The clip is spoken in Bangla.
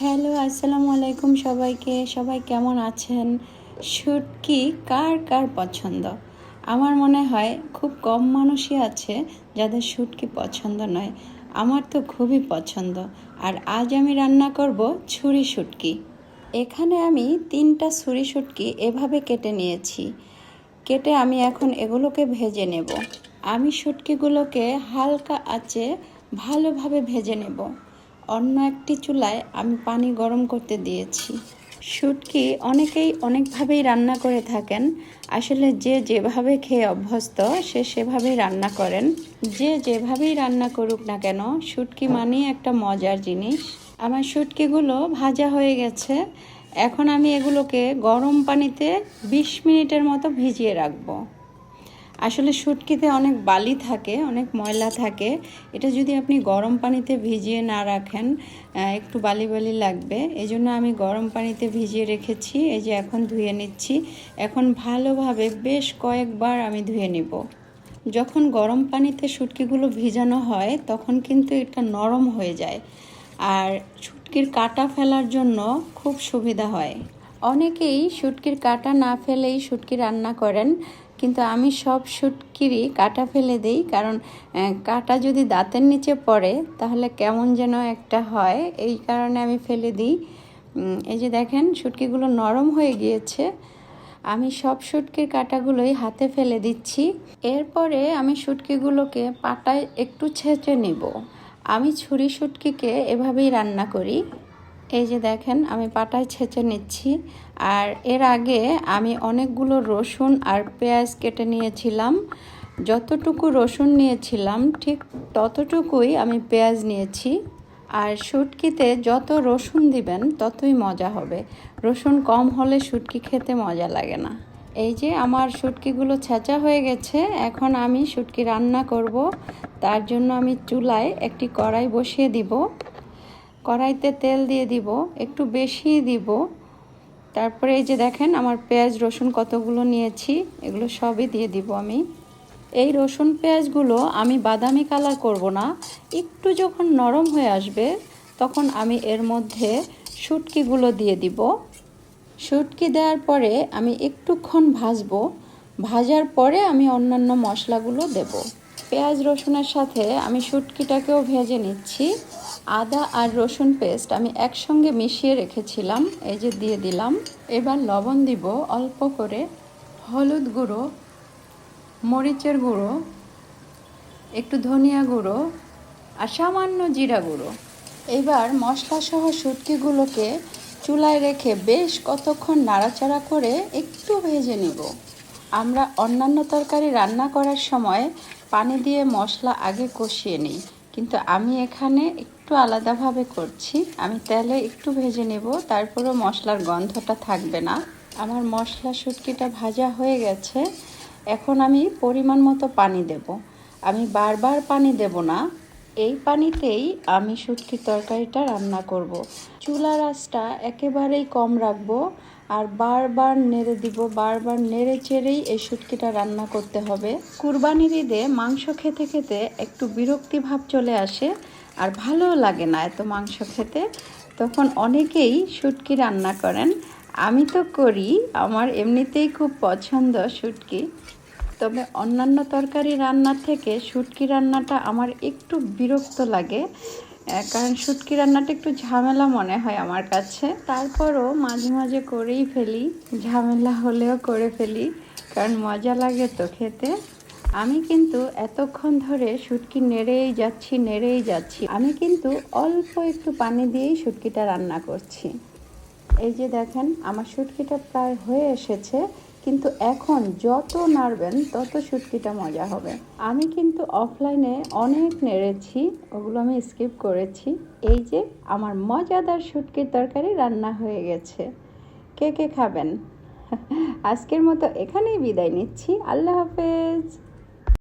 হ্যালো, আসসালামু আলাইকুম সবাইকে। সবাই কেমন আছেন? শুটকি কার কার পছন্দ? আমার মনে হয় খুব কম মানুষই আছে যাদের শুটকি পছন্দ নয়। আমার তো খুবই পছন্দ। আর আজ আমি রান্না করব ছুরি শুটকি। এখানে আমি তিনটা ছুরি শুটকি এভাবে কেটে নিয়েছি। কেটে আমি এখন এগুলোকে ভেজে নেব। আমি শুটকিগুলোকে হালকা আঁচে ভালোভাবে ভেজে নেব। অন্য একটি চুলায় আমি পানি গরম করতে দিয়েছি। শুটকি অনেকেই অনেকভাবেই রান্না করে থাকেন। আসলে যে যেভাবে খেয়ে অভ্যস্ত, সে সেভাবেই রান্না করেন। যে যেভাবেই রান্না করুক না কেন, শুটকি মানেই একটা মজার জিনিস। আমার শুটকিগুলো ভাজা হয়ে গেছে। এখন আমি এগুলোকে গরম পানিতে বিশ মিনিটের মতো ভিজিয়ে রাখব। আসলে শুটকিতে অনেক বালি থাকে, অনেক ময়লা থাকে। এটা যদি আপনি গরম পানিতে ভিজিয়ে না রাখেন একটু বালি বালি লাগবে। এই জন্য আমি গরম পানিতে ভিজিয়ে রেখেছি, এই যে এখন ধুয়ে নিচ্ছি। এখন ভালোভাবে বেশ কয়েকবার আমি ধুয়ে নিব। যখন গরম পানিতে শুটকিগুলো ভিজানো হয়, তখন কিন্তু এটা নরম হয়ে যায়। আর শুটকির কাটা ফেলার জন্য খুব সুবিধা হয়। অনেকেই শুটকির কাটা না ফেলেই শুটকি রান্না করেন। কিন্তু আমি সব শুটকিরই কাটা ফেলে দিই, কারণ কাটা যদি দাঁতের নিচে পড়ে, তাহলে কেমন যেন একটা হয়। এই কারণে আমি ফেলে দিই। এই যে দেখেন শুটকিগুলো নরম হয়ে গিয়েছে। আমি সব শুটকির কাটাগুলোই হাতে ফেলে দিচ্ছি। এরপরে আমি শুটকিগুলোকে পাটায় একটু ছেঁচে নিব। আমি ছুরি শুটকিকে এভাবেই রান্না করি। এই যে দেখেন, আমি পাটায় ছেঁচে নিচ্ছি। আর এর আগে আমি অনেকগুলো রসুন আর পেঁয়াজ কেটে নিয়েছিলাম। যতটুকু রসুন নিয়েছিলাম, ঠিক ততটুকুই আমি পেঁয়াজ নিয়েছি। আর শুটকিতে যত রসুন দিবেন, ততই মজা হবে। রসুন কম হলে শুটকি খেতে মজা লাগে না। এই যে আমার শুটকিগুলো ছেঁচা হয়ে গেছে, এখন আমি শুটকি রান্না করব। তার জন্য আমি চুলায় একটি কড়াই বসিয়ে দিব। কড়াইতে তেল দিয়ে দিব, একটু বেশি দিব। তারপরে এই যে দেখেন আমার পেঁয়াজ, রসুন কতগুলো নিয়েছি, এগুলো সবই দিয়ে দিব আমি। এই রসুন পেঁয়াজগুলো আমি বাদামি কালার করব না, একটু যখন নরম হয়ে আসবে তখন আমি এর মধ্যে শুটকিগুলো দিয়ে দিব। শুটকি দেওয়ার পরে আমি একটুক্ষণ ভাজবো, ভাজার পরে আমি অন্যান্য মশলাগুলো দেব। পেঁয়াজ, রসুনের সাথে আমি শুটকিটাকেও ভেজে নিচ্ছি। আদা আর রসুন পেস্ট আমি একসঙ্গে মিশিয়ে রেখেছিলাম, এই যে দিয়ে দিলাম। এবার লবণ দিব অল্প করে হলুদ গুঁড়ো, মরিচের গুঁড়ো, একটু ধনিয়া গুঁড়ো আর সামান্য জিরা গুঁড়ো। এবার মশলাসহ শুটকিগুলোকে চুলায় রেখে বেশ কতক্ষণ নাড়াচাড়া করে একটু ভেজে নিব। আমরা অন্যান্য তরকারি রান্না করার সময় পানি দিয়ে মশলা আগে কষিয়ে নিই। কিন্তু আমি এখানে একটু আলাদাভাবে করছি। আমি তেলে একটু ভেজে নেব, তারপরেও মশলার গন্ধটা থাকবে না। আমার মশলা শুটকিটা ভাজা হয়ে গেছে। এখন আমি পরিমাণ মতো পানি দেব। আমি বারবার পানি দেব না। এই পানিতেই আমি শুটকির তরকারিটা রান্না করব। চুলার আঁচটা একেবারেই কম রাখব আর বারবার নেড়ে দিব, বারবার নেড়ে চেড়েই এই শুটকিটা রান্না করতে হবে। কুরবানির ঈদে মাংস খেতে খেতে একটু বিরক্তি ভাব চলে আসে আর ভালোও লাগে না এত মাংস খেতে। তখন অনেকেই শুটকি রান্না করেন। আমি তো করি, আমার এমনিতেই খুব পছন্দ শুটকি। তবে অন্যান্য তরকারি রান্নার থেকে শুটকি রান্নাটা আমার একটু বিরক্ত লাগে কারণ শুটকি রান্নাটা একটু ঝামেলা মনে হয় আমার কাছে। তারপরও মাঝে মাঝে করেই ফেলি, ঝামেলা হলেও করে ফেলি, কারণ মজা লাগে তো খেতে। আমি কিন্তু এতক্ষণ ধরে শুটকি নেড়েই যাচ্ছি নেড়েই যাচ্ছি। আমি কিন্তু অল্প একটু পানি দিয়েই শুটকিটা রান্না করছি। এই যে দেখেন, আমার শুটকিটা প্রায় হয়ে এসেছে। কিন্তু এখন যত নাড়বেন, তত শুটকিটা মজা হবে। আমি কিন্তু অফলাইনে অনেক নেড়েছি, ওগুলো আমি স্কিপ করেছি। এই যে, আমার মজাদার শুটকির তরকারি রান্না হয়ে গেছে। কে কে খাবেন? আজকের মতো এখানেই বিদায় নিচ্ছি। আল্লাহ হাফেজ।